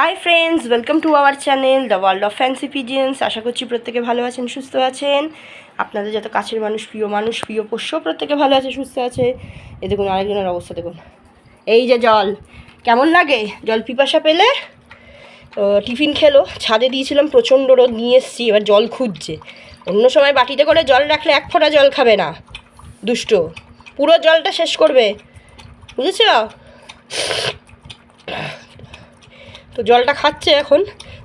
Hi friends welcome to our channel the world of fancy pigeons আশা করছি প্রত্যেকে ভালো আছেন, সুস্থ আছেন। আপনাদের যত কাছের মানুষ, প্রিয় মানুষ, প্রিয় পোষ্য, প্রত্যেকে ভালো আছে, সুস্থ আছে। এ দেখুন, আরেকজনের অবস্থা দেখুন। এই যে জল। কেমন লাগে? জল পিপাসা পেলে? টিফিন খেলো, ছাদে দিয়েছিলাম, প্রচণ্ড রোদ, নিয়ে এসেছি, এবার জল খুঁজছে। অন্য সময় বাটিতে করে জল রাখলে এক ফোঁটা জল খাবে না। দুষ্ট। পুরো জলটা শেষ করবে। বুঝেছ? তো জলটা খাচ্ছে এখন।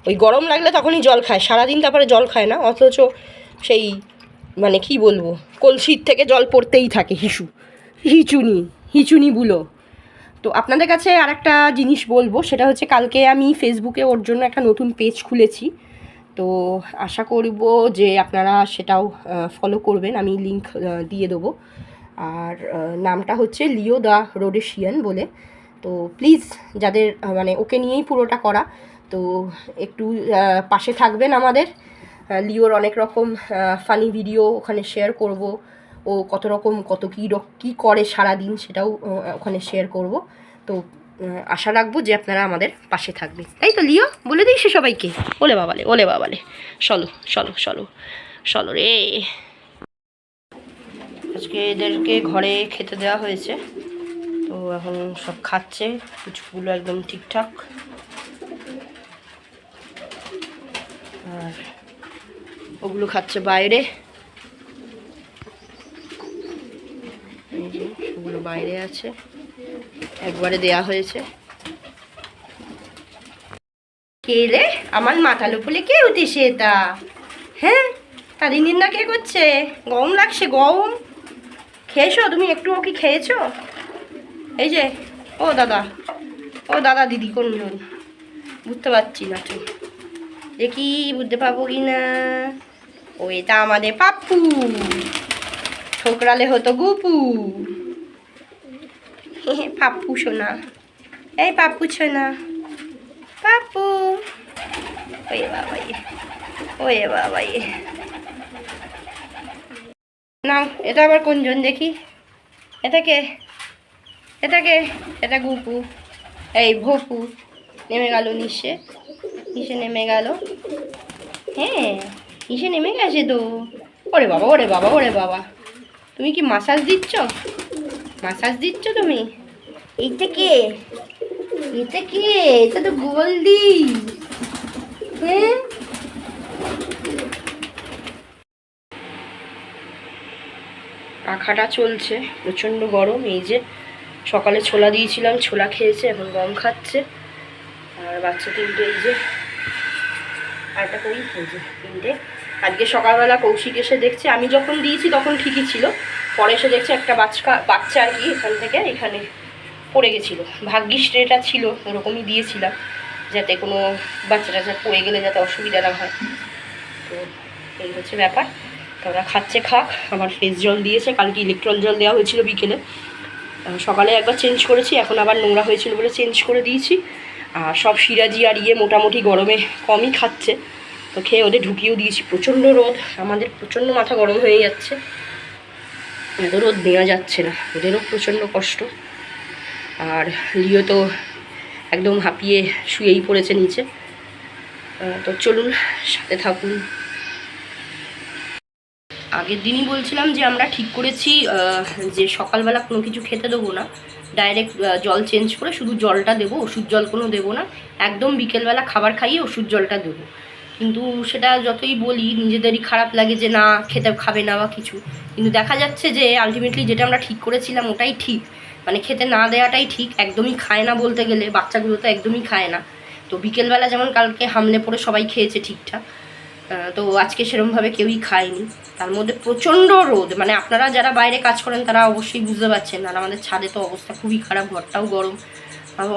ওই গরম লাগলে তখনই জল খায়, সারাদিন তারপরে জল খায় না, অথচ সেই মানে কি বলব, কলসির থেকে জল পড়তেই থাকে হিসু, হিচুনি হিচুনি বুলো। তো আপনাদের কাছে আর একটা জিনিস বলব, সেটা হচ্ছে কালকে আমি ফেসবুকে ওর জন্য একটা নতুন পেজ খুলেছি। তো আশা করব যে আপনারা সেটাও ফলো করবেন, আমি লিংক দিয়ে দেবো। আর নামটা হচ্ছে লিও দ্য রোডেশিয়ান বলে। তো প্লিজ যাদের মানে ওকে নিয়েই পুরোটা করা, তো একটু পাশে থাকবেন আমাদের। লিওর অনেক রকম ফানি ভিডিও ওখানে শেয়ার করব। ও কত রকম, কত কী কী করে সারা দিন সেটাও ওখানে শেয়ার করব। তো আশা রাখব যে আপনারা আমাদের পাশে থাকবেন। তাই তো লিও, বলে দিই সে সবাইকে। ওলে বাবালে ওলে বাবালে। চলো চলো চলো চলো রে। আজকে এদেরকে ঘরে খেতে দেওয়া হয়েছে। তো এখন সব খাচ্ছে কিছুগুলো একদম ঠিকঠাক। আর ওগুলো খাচ্ছে বাইরে। ওগুলো বাইরে আছে, একবারে দেয়া হয়েছে। কে রে? আমার মাথার উপরে কে উঠেছে এটা হ্যাঁ তাদের নিন্দা কে করছে? গরম লাগছে, গরম। খেয়েছো? তুমি একটু কি খেয়েছো? এই যে, ও দাদা ও দাদা দিদি কোনজন বুঝতে পারছি না তো দেখি বুঝতে পারব কি না? ও এটা আমাদের পাপ্পু। ঠোকরালে হতো গুপু। পাপ্পু সোনা। এই পাপ্পু সোনা। পাপ্পু। ওয়ে বাবা ওয়ে বাবা না, এটা আবার কোনজন দেখি? এটাকে এটাকে এটা গুপু। এই ভপু। নেমে গেল নিশে নিশে নেমে গেল। হ্যাঁ নিশে নেমে গেছে তো। ওরে বাবা ওরে বাবা ওরে বাবা। তুমি কি মাসাজ দিচ্ছ? মাসাজ দিচ্ছ তুমি? এইটা কে? এটা কে? এটা তো গোলদি হ্যাঁ? পাখাটা চলছে, প্রচণ্ড গরম। এই যে সকালে ছোলা দিয়েছিলাম, ছোলা খেয়েছে, এখন গম খাচ্ছে। আর বাচ্চা তিনটে, এই যে আর একটা কই? এই যে, তিনটে। আজকে সকালবেলা কৌশিক এসে দেখছে, আমি যখন দিয়েছি তখন ঠিকই ছিল। পরে এসে দেখছে একটা বাচ্চা বাচ্চা আর কি এখান থেকে, এখানে পড়ে গেছিল। ভাগ্যিস ট্রেটা ছিল, ওরকমই দিয়েছিলাম, যাতে কোনো বাচ্চা টাচ্চা পড়ে গেলে যাতে অসুবিধা না হয়। তো এই হচ্ছে ব্যাপার। তো ওরা খাচ্ছে, খাক। আমার ফেস জল দিয়েছে, কালকে ইলেকট্রল জল দেওয়া হয়েছিল বিকেলে। সকালে একবার চেঞ্জ করেছি, এখন আবার নোংরা হয়েছিল বলে চেঞ্জ করে দিয়েছি। আর সব সিরাজি আর ইয়ে মোটামুটি গরমে কমই খাচ্ছে। তো খেয়ে ওদের ঢুকিয়েও দিয়েছি। প্রচণ্ড রোদ, আমাদের প্রচণ্ড মাথা গরম হয়ে যাচ্ছে। এত রোদ নেওয়া যাচ্ছে না, ওদেরও প্রচণ্ড কষ্ট। আর লিও তো একদম হাঁপিয়ে শুয়েই পড়েছে নিচে। তো চলুন, সাথে থাকুন। আগের দিনই বলছিলাম যে আমরা ঠিক করেছি যে সকালবেলা কোনো কিছু খেতে দেবো না। ডাইরেক্ট জল চেঞ্জ করে শুধু জলটা দেবো, ওষুধ জল কোনো দেবো না। একদম বিকেলবেলা খাবার খাইয়ে ওষুধ জলটা দেবো। কিন্তু সেটা যতই বলি, নিজেদেরই খারাপ লাগে যে না, খেতে খাবে না বা কিছু। কিন্তু দেখা যাচ্ছে যে আলটিমেটলি যেটা আমরা ঠিক করেছিলাম ওটাই ঠিক। মানে খেতে না দেওয়াটাই ঠিক, একদমই খায় না বলতে গেলে, বাচ্চাগুলো তো একদমই খায় না। তো বিকেলবেলা যেমন কালকে হামলে পড়ে সবাই খেয়েছে ঠিকঠাক। তো আজকে সেরমভাবে কেউই খায়নি। তার মধ্যে প্রচণ্ড রোদ। মানে আপনারা যারা বাইরে কাজ করেন, তারা অবশ্যই বুঝতে পারছেন। আর আমাদের ছাদে তো অবস্থা খুবই খারাপ, ঘরটাও গরম।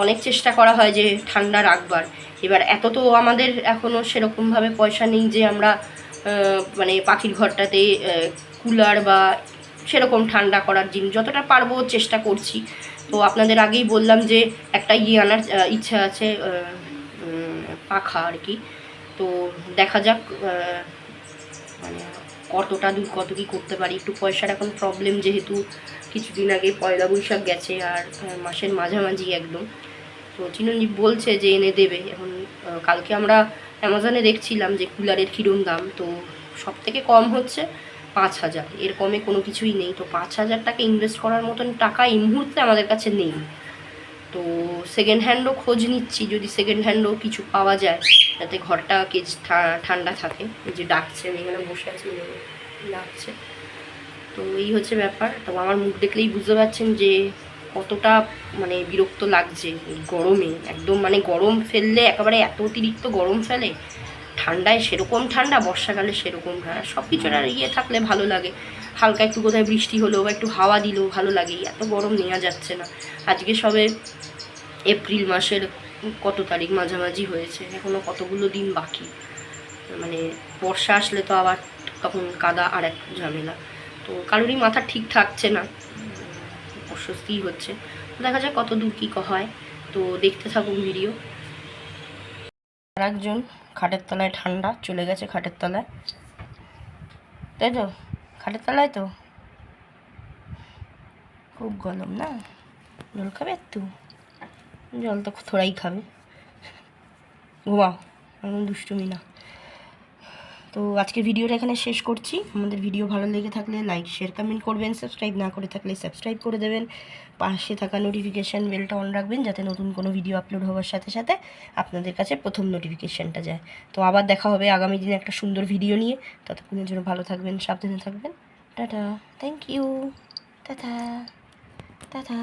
অনেক চেষ্টা করা হয় যে ঠান্ডা রাখবার। এবার এত তো আমাদের এখনও সেরকমভাবে পয়সা নেই যে আমরা মানে পাখির ঘরটাতে কুলার বা সেরকম ঠান্ডা করার জিনিস। যতটা পারব চেষ্টা করছি। তো আপনাদের আগেই বললাম যে একটা ইয়ে আনার ইচ্ছা আছে পাখা আর কি। তো দেখা যাক মানে কতটা দূর, কত কী করতে পারি। একটু পয়সার এখন প্রবলেম যেহেতু কিছুদিন আগে পয়লা বৈশাখ গেছে আর মাসের মাঝামাঝি একদম। তো চিরঞ্জীব বলছে যে এনে দেবে। এখন কালকে আমরা অ্যামাজনে দেখছিলাম যে কুলারের কীরম দাম। তো সব থেকে কম হচ্ছে পাঁচ হাজার। এর কমে কোনো কিছুই নেই। তো পাঁচ হাজার টাকা ইনভেস্ট করার মতন টাকা এই মুহূর্তে আমাদের কাছে নেই। তো সেকেন্ড হ্যান্ডও খোঁজ নিচ্ছি। যদি সেকেন্ড হ্যান্ডও কিছু পাওয়া যায় যাতে ঘরটা ঠা- ঠান্ডা থাকে। যে ডাকছে, আমি এখানে বসে আছি ডাকছে। তো এই হচ্ছে ব্যাপার। তো আমার মুখ দেখলেই বুঝতে পারছেন যে কতটা মানে বিরক্ত লাগছে এই গরমে। একদম মানে গরম ফেললে, একেবারে এত অতিরিক্ত গরম ফেলে, ঠান্ডায় সেরকম ঠান্ডা, বর্ষাকালে সেরকম ঠান্ডা সব আর ইয়ে থাকলে ভালো লাগে। হালকা একটু কোথায় বৃষ্টি হলো বা একটু হাওয়া দিলেও ভালো লাগে এত গরম নেওয়া যাচ্ছে না। আজকে সবে এপ্রিল মাসের কত তারিখ মাঝামাঝি হয়েছে এখনও কতগুলো দিন বাকি। মানে বর্ষা আসলে তো আবার তখন কাদা আর এক ঝামেলা। তো কারোরই মাথা ঠিক থাকছে না উম, অস্বস্তিই হচ্ছে। দেখা যাক কত দূর কী হয় তো দেখতে থাকুন ভিডিও। আর একজন খাটের তলায় ঠান্ডা চলে গেছে খাটের তলায়। তাই তো? খাটের তলায় তো? খুব গরম না? জল খাবে একটু? জল তো থোড়াই খাবে। ঘুমাও এমন দুষ্টুমি না। তো আজকের ভিডিওটা এখানে শেষ করছি। আমাদের ভিডিও ভালো লেগে থাকলে লাইক শেয়ার কমেন্ট করবেন। সাবস্ক্রাইব না করে থাকলে সাবস্ক্রাইব করে দেবেন। পাশে থাকা নোটিফিকেশান বেলটা অন রাখবেন যাতে নতুন কোনো ভিডিও আপলোড হওয়ার সাথে সাথে আপনাদের কাছে প্রথম নোটিফিকেশানটা যায়। তো আবার দেখা হবে আগামী দিনে একটা সুন্দর ভিডিও নিয়ে। ততক্ষণের জন্য ভালো থাকবেন, সাবধানে থাকবেন। Tata thank you tata tata.